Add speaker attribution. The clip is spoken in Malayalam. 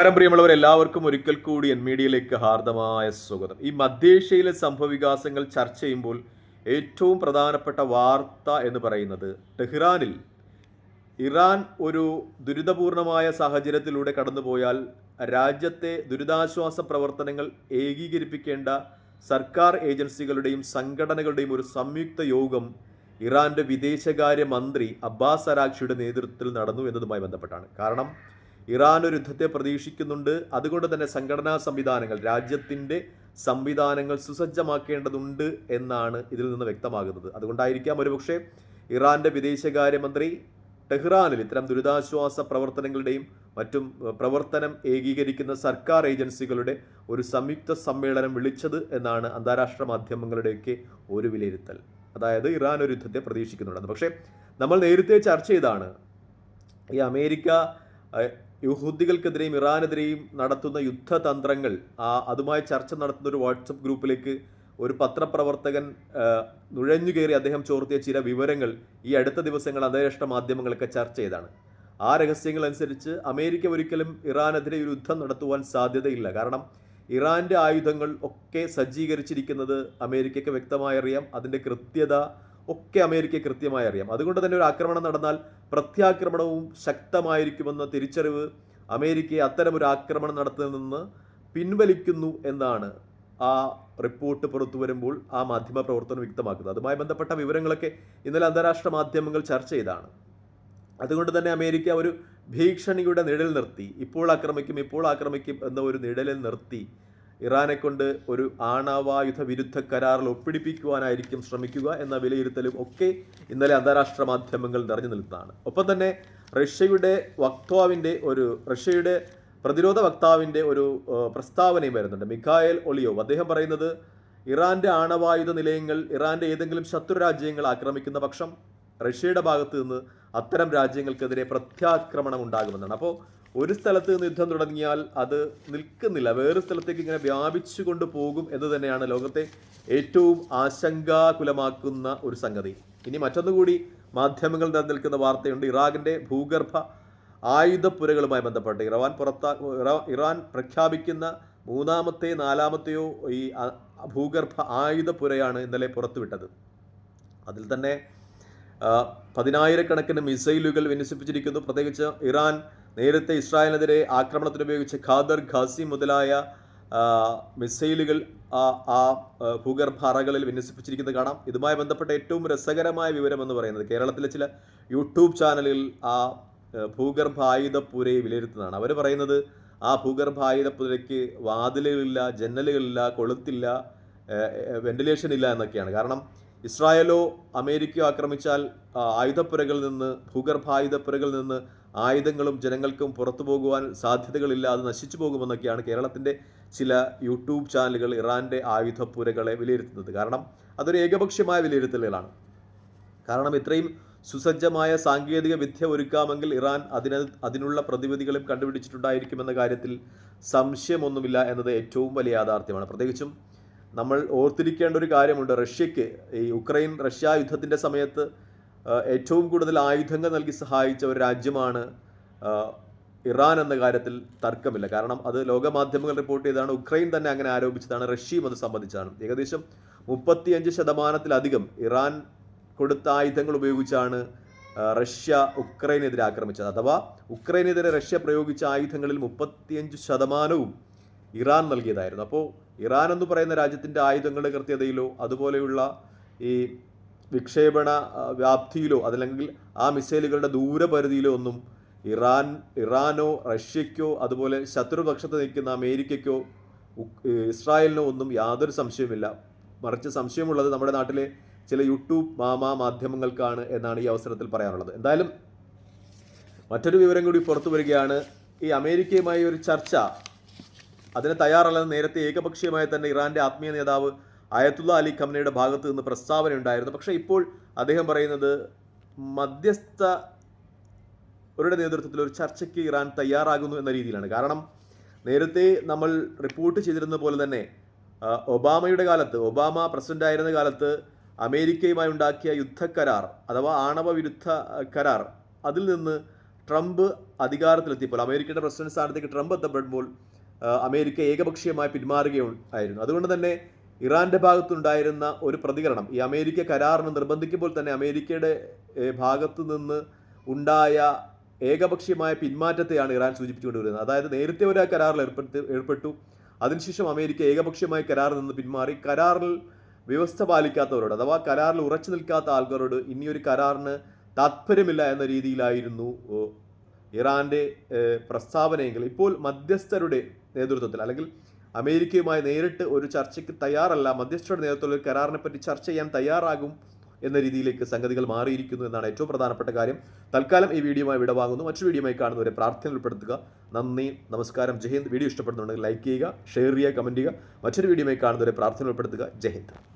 Speaker 1: പ്രിയമുള്ളവർ എല്ലാവർക്കും ഒരിക്കൽ കൂടി എൻ മീഡിയയിലേക്ക് ഹാർദമായ സ്വാഗതം. ഈ മധ്യേഷ്യയിലെ സംഭവവികാസങ്ങൾ ചർച്ച ചെയ്യുമ്പോൾ ഏറ്റവും പ്രധാനപ്പെട്ട വാർത്ത എന്ന് പറയുന്നത് ടെഹ്റാനിൽ. ഇറാൻ ഒരു ദുരിതപൂർണമായ സാഹചര്യത്തിലൂടെ കടന്നുപോയാൽ രാജ്യത്തെ ദുരിതാശ്വാസ പ്രവർത്തനങ്ങൾ ഏകീകരിപ്പിക്കേണ്ട സർക്കാർ ഏജൻസികളുടെയും സംഘടനകളുടെയും ഒരു സംയുക്ത യോഗം ഇറാന്റെ വിദേശകാര്യ മന്ത്രി അബ്ബാസ് അരാക്ഷിയുടെ നേതൃത്വത്തിൽ നടന്നു എന്നതുമായി ബന്ധപ്പെട്ടാണ്. കാരണം ഇറാൻ ഒരു യുദ്ധത്തെ പ്രതീക്ഷിക്കുന്നുണ്ട്. അതുകൊണ്ട് തന്നെ സംഘടനാ സംവിധാനങ്ങൾ രാജ്യത്തിന്റെ സംവിധാനങ്ങൾ സുസജ്ജമാക്കേണ്ടതുണ്ട് എന്നാണ് ഇതിൽ നിന്ന് വ്യക്തമാകുന്നത്. അതുകൊണ്ടായിരിക്കാം ഒരുപക്ഷെ ഇറാന്റെ വിദേശകാര്യമന്ത്രി ടെഹ്റാനിൽ ഇത്തരം ദുരിതാശ്വാസ പ്രവർത്തനങ്ങളുടെയും മറ്റും പ്രവർത്തനം ഏകീകരിക്കുന്ന സർക്കാർ ഏജൻസികളുടെ ഒരു സംയുക്ത സമ്മേളനം വിളിച്ചത് എന്നാണ് അന്താരാഷ്ട്ര മാധ്യമങ്ങളുടെയൊക്കെ ഒരു വിലയിരുത്തൽ. അതായത് ഇറാൻ ഒരു യുദ്ധത്തെ പ്രതീക്ഷിക്കുന്നുണ്ടെന്ന് പക്ഷേ നമ്മൾ നേരത്തെ ചർച്ച ചെയ്താണ് ഈ അമേരിക്ക യഹൂദികൾക്കെതിരെയും ഇറാനെതിരെയും നടത്തുന്ന യുദ്ധതന്ത്രങ്ങൾ ആ അതുമായി ചർച്ച നടത്തുന്ന ഒരു വാട്സപ്പ് ഗ്രൂപ്പിലേക്ക് ഒരു പത്രപ്രവർത്തകൻ നുഴഞ്ഞു കയറി അദ്ദേഹം ചോർത്തിയ ചില വിവരങ്ങൾ ഈ അടുത്ത ദിവസങ്ങൾ അന്താരാഷ്ട്ര മാധ്യമങ്ങളൊക്കെ ചർച്ച ചെയ്താണ്. ആ രഹസ്യങ്ങൾ അനുസരിച്ച് അമേരിക്ക ഒരിക്കലും ഇറാനെതിരെ ഒരു യുദ്ധം നടത്തുവാൻ സാധ്യതയില്ല. കാരണം ഇറാന്റെ ആയുധങ്ങൾ ഒക്കെ സജ്ജീകരിച്ചിരിക്കുന്നത് അമേരിക്കയ്ക്ക് വ്യക്തമായി അറിയാം അതിന്റെ കൃത്യത ഒക്കെ അമേരിക്ക കൃത്യമായി അറിയാം. അതുകൊണ്ട് തന്നെ ഒരു ആക്രമണം നടന്നാൽ പ്രത്യാക്രമണവും ശക്തമായിരിക്കുമെന്ന തിരിച്ചറിവ് അമേരിക്കയെ അത്തരമൊരു ആക്രമണം നടത്തുന്നതിൽ നിന്ന് പിൻവലിക്കുന്നു എന്നാണ് ആ റിപ്പോർട്ട് പുറത്തു വരുമ്പോൾ ആ മാധ്യമ പ്രവർത്തനം വ്യക്തമാക്കുന്നത്. അതുമായി ബന്ധപ്പെട്ട വിവരങ്ങളൊക്കെ ഇന്നലെ അന്താരാഷ്ട്ര മാധ്യമങ്ങൾ ചർച്ച ചെയ്താണ്. അതുകൊണ്ട് തന്നെ അമേരിക്ക ഒരു ഭീഷണിയുടെ നിഴൽ നിർത്തി. ഇപ്പോൾ ആക്രമിക്കും ഇപ്പോൾ ആക്രമിക്കും എന്ന ഒരു നിഴലിൽ നിർത്തി ഇറാനെ കൊണ്ട് ഒരു ആണവായുധ വിരുദ്ധ കരാറിൽ ഒപ്പിടിപ്പിക്കുവാനായിരിക്കും ശ്രമിക്കുക എന്ന വിലയിരുത്തലും ഒക്കെ ഇന്നലെ അന്താരാഷ്ട്ര മാധ്യമങ്ങൾ നിറഞ്ഞു നിൽക്കുന്നതാണ് ഒപ്പം തന്നെ റഷ്യയുടെ വക്താവിന്റെ ഒരു റഷ്യയുടെ പ്രതിരോധ വക്താവിന്റെ ഒരു പ്രസ്താവനയും വരുന്നുണ്ട്. Mikhail Ulyanov. അദ്ദേഹം പറയുന്നത് ഇറാന്റെ ആണവായുധ നിലയങ്ങൾ ഇറാന്റെ ഏതെങ്കിലും ശത്രു രാജ്യങ്ങൾ ആക്രമിക്കുന്ന പക്ഷം റഷ്യയുടെ ഭാഗത്ത് നിന്ന് അത്തരം രാജ്യങ്ങൾക്കെതിരെ പ്രത്യാക്രമണം ഉണ്ടാകുമെന്നാണ്. അപ്പോൾ ഒരു സ്ഥലത്ത് നിന്ന് യുദ്ധം തുടങ്ങിയാൽ അത് നിൽക്കുന്നില്ല. വേറൊരു സ്ഥലത്തേക്ക് ഇങ്ങനെ വ്യാപിച്ചു കൊണ്ട് പോകും എന്ന് തന്നെയാണ് ലോകത്തെ ഏറ്റവും ആശങ്കാകുലമാക്കുന്ന ഒരു സംഗതി. ഇനി മറ്റൊന്നുകൂടി മാധ്യമങ്ങൾ നിലനിൽക്കുന്ന വാർത്തയുണ്ട്. ഇറാഖിന്റെ ഭൂഗർഭ ആയുധപ്പുരകളുമായി ബന്ധപ്പെട്ട് ഇറാൻ പുറത്താ ഇറാൻ പ്രഖ്യാപിക്കുന്ന മൂന്നാമത്തെ നാലാമത്തെയോ ഈ ഭൂഗർഭ ആയുധപ്പുരയാണ് ഇന്നലെ പുറത്തുവിട്ടത്. അതിൽ തന്നെ പതിനായിരക്കണക്കിന് മിസൈലുകൾ വിന്യസിപ്പിച്ചിരിക്കുന്നു. പ്രത്യേകിച്ച് ഇറാൻ നേരത്തെ ഇസ്രായേലിനെതിരെ ആക്രമണത്തിന് ഉപയോഗിച്ച ഖാദർ ഖാസി മുതലായ മിസൈലുകൾ ആ ഭൂഗർഭ അറകളിൽ വിന്യസിപ്പിച്ചിരിക്കുന്നത് കാണാം. ഇതുമായി ബന്ധപ്പെട്ട ഏറ്റവും രസകരമായ വിവരം എന്ന് പറയുന്നത് കേരളത്തിലെ ചില യൂട്യൂബ് ചാനലിൽ ആ ഭൂഗർഭ ആയുധപ്പൂരയെ വിലയിരുത്തുന്നതാണ്. അവർ പറയുന്നത് ആ ഭൂഗർഭ ആയുധപ്പുരയ്ക്ക് വാതിലുകളില്ല ജന്നലുകളില്ല കൊളുത്തില്ല വെന്റിലേഷൻ ഇല്ല എന്നൊക്കെയാണ്. കാരണം ഇസ്രായേലോ അമേരിക്കയോ ആക്രമിച്ചാൽ ആയുധപ്പുരകളിൽ നിന്ന് ഭൂഗർഭ ആയുധപ്പുരകളിൽ നിന്ന് ആയുധങ്ങളും ജനങ്ങൾക്കും പുറത്തു പോകുവാൻ സാധ്യതകളില്ല അത് നശിച്ചു പോകുമെന്നൊക്കെയാണ് കേരളത്തിന്റെ ചില യൂട്യൂബ് ചാനലുകൾ ഇറാന്റെ ആയുധപ്പുരകളെ വിലയിരുത്തുന്നത്. കാരണം അതൊരു ഏകപക്ഷീയമായ വിലയിരുത്തലുകളാണ്. കാരണം ഇത്രയും സുസജ്ജമായ സാങ്കേതിക വിദ്യ ഒരുക്കാമെങ്കിൽ ഇറാൻ അതിന് അതിനുള്ള പ്രതിവിധികളും കണ്ടുപിടിച്ചിട്ടുണ്ടായിരിക്കുമെന്ന കാര്യത്തിൽ സംശയമൊന്നുമില്ല എന്നത് ഏറ്റവും വലിയ യാഥാർത്ഥ്യമാണ്. പ്രത്യേകിച്ചും നമ്മൾ ഓർത്തിരിക്കേണ്ട ഒരു കാര്യമുണ്ട്. റഷ്യക്ക് ഈ ഉക്രൈൻ റഷ്യ യുദ്ധത്തിന്റെ സമയത്ത് ഏറ്റവും കൂടുതൽ ആയുധങ്ങൾ നൽകി സഹായിച്ച ഒരു രാജ്യമാണ് ഇറാൻ എന്ന കാര്യത്തിൽ തർക്കമില്ല. കാരണം അത് ലോകമാധ്യമങ്ങൾ റിപ്പോർട്ട് ചെയ്തതാണ് ഉക്രൈൻ തന്നെ അങ്ങനെ ആരോപിച്ചതാണ് റഷ്യയും അത് സംബന്ധിച്ചാണ് ഏകദേശം മുപ്പത്തിയഞ്ച് ശതമാനത്തിലധികം ഇറാൻ കൊടുത്ത ആയുധങ്ങൾ ഉപയോഗിച്ചാണ് റഷ്യ ഉക്രൈനെതിരെ ആക്രമിച്ചത്. അഥവാ ഉക്രൈനെതിരെ റഷ്യ പ്രയോഗിച്ച ആയുധങ്ങളിൽ മുപ്പത്തിയഞ്ച് ശതമാനവും ഇറാൻ നൽകിയതായിരുന്നു. അപ്പോൾ ഇറാൻ എന്ന് പറയുന്ന രാജ്യത്തിന്റെ ആയുധങ്ങളുടെ കൃത്യതയിലോ അതുപോലെയുള്ള ഈ വിക്ഷേപണ വ്യാപ്തിയിലോ അതല്ലെങ്കിൽ ആ മിസൈലുകളുടെ ദൂരപരിധിയിലോ ഒന്നും ഇറാൻ ഇറാനോ റഷ്യയ്ക്കോ അതുപോലെ ശത്രുപക്ഷത്ത് നിൽക്കുന്ന അമേരിക്കയ്ക്കോ ഇസ്രായേലിനോ ഒന്നും യാതൊരു സംശയമില്ല മറിച്ച് സംശയമുള്ളത് നമ്മുടെ നാട്ടിലെ ചില യൂട്യൂബ് മാമ മാധ്യമങ്ങൾക്കാണ് എന്നാണ് ഈ അവസരത്തിൽ പറയാനുള്ളത്. എന്തായാലും മറ്റൊരു വിവരം കൂടി പുറത്തു വരികയാണ്. ഈ അമേരിക്കയുമായി ഒരു ചർച്ച അതിന് തയ്യാറല്ലെന്ന് നേരത്തെ ഏകപക്ഷീയമായി തന്നെ ഇറാന്റെ ആത്മീയ നേതാവ് അയത്തുള്ള അലി ഖംനയുടെ ഭാഗത്ത് നിന്ന് പ്രസ്താവന ഉണ്ടായിരുന്നു. പക്ഷേ ഇപ്പോൾ അദ്ദേഹം പറയുന്നത് മധ്യസ്ഥ അവരുടെ നേതൃത്വത്തിൽ ഒരു ചർച്ചയ്ക്ക് ഇറാൻ തയ്യാറാകുന്നു എന്ന രീതിയിലാണ്. കാരണം നേരത്തെ നമ്മൾ റിപ്പോർട്ട് ചെയ്തിരുന്ന പോലെ തന്നെ ഒബാമയുടെ കാലത്ത് ഒബാമ പ്രസിഡന്റ് ആയിരുന്ന കാലത്ത് അമേരിക്കയുമായി ഉണ്ടാക്കിയ യുദ്ധക്കരാർ അഥവാ ആണവ വിരുദ്ധ കരാർ അതിൽ നിന്ന് ട്രംപ് അധികാരത്തിലെത്തിയപ്പോൾ അമേരിക്കയുടെ പ്രസിഡന്റ് സ്ഥാനത്തേക്ക് ട്രംപ് എത്തപ്പെടുമ്പോൾ അമേരിക്ക ഏകപക്ഷീയമായി പിന്മാറുകയായിരുന്നു അതുകൊണ്ട് തന്നെ ഇറാന്റെ ഭാഗത്തുണ്ടായിരുന്ന ഒരു പ്രതികരണം ഈ അമേരിക്ക കരാറിന് നിർബന്ധിക്കുമ്പോൾ തന്നെ അമേരിക്കയുടെ ഭാഗത്തു നിന്ന് ഉണ്ടായ ഏകപക്ഷീയമായ പിന്മാറ്റത്തെയാണ് ഇറാൻ സൂചിപ്പിച്ചുകൊണ്ടിരുന്നത്. അതായത് നേരത്തെ ഒരു കരാറിൽ ഏർപ്പെടുത്തി ഏർപ്പെട്ടു. അതിനുശേഷം അമേരിക്ക ഏകപക്ഷീയമായി കരാറിൽ നിന്ന് പിന്മാറി. കരാറിൽ വ്യവസ്ഥ പാലിക്കാത്തവരോട് അഥവാ കരാറിൽ ഉറച്ചു നിൽക്കാത്ത ആൾക്കാരോട് ഇനിയൊരു കരാറിന് താത്പര്യമില്ല എന്ന രീതിയിലായിരുന്നു ഓ, ഇറാന്റെ പ്രസ്താവനയെങ്കിൽ ഇപ്പോൾ മധ്യസ്ഥരുടെ നേതൃത്വത്തിൽ അല്ലെങ്കിൽ അമേരിക്കയുമായി നേരിട്ട് ഒരു ചർച്ചയ്ക്ക് തയ്യാറല്ല മധ്യസ്ഥരുടെ നേതൃത്വത്തിൽ ഒരു കരാറിനെ പറ്റി ചർച്ച ചെയ്യാൻ തയ്യാറാകും എന്ന രീതിയിലേക്ക് സംഗതികൾ മാറിയിരിക്കുന്നു എന്നാണ് ഏറ്റവും പ്രധാനപ്പെട്ട കാര്യം. തൽക്കാലം ഈ വീഡിയോയുമായി വിടവാങ്ങുന്നു മറ്റൊരു വീഡിയോയുമായി കാണുന്നവരെ പ്രാർത്ഥന ഉൾപ്പെടുത്തുക. നന്ദി നമസ്കാരം ജയ്ഹിന്ദ് വീഡിയോ ഇഷ്ടപ്പെടുന്നുണ്ടെങ്കിൽ ലൈക്ക് ചെയ്യുക ഷെയർ ചെയ്യുക കമന്റ് ചെയ്യുക. മറ്റൊരു വീഡിയോയുമായി കാണുന്നവരെ പ്രാർത്ഥന ഉൾപ്പെടുത്തുക. ജയ് ഹിന്ദ്.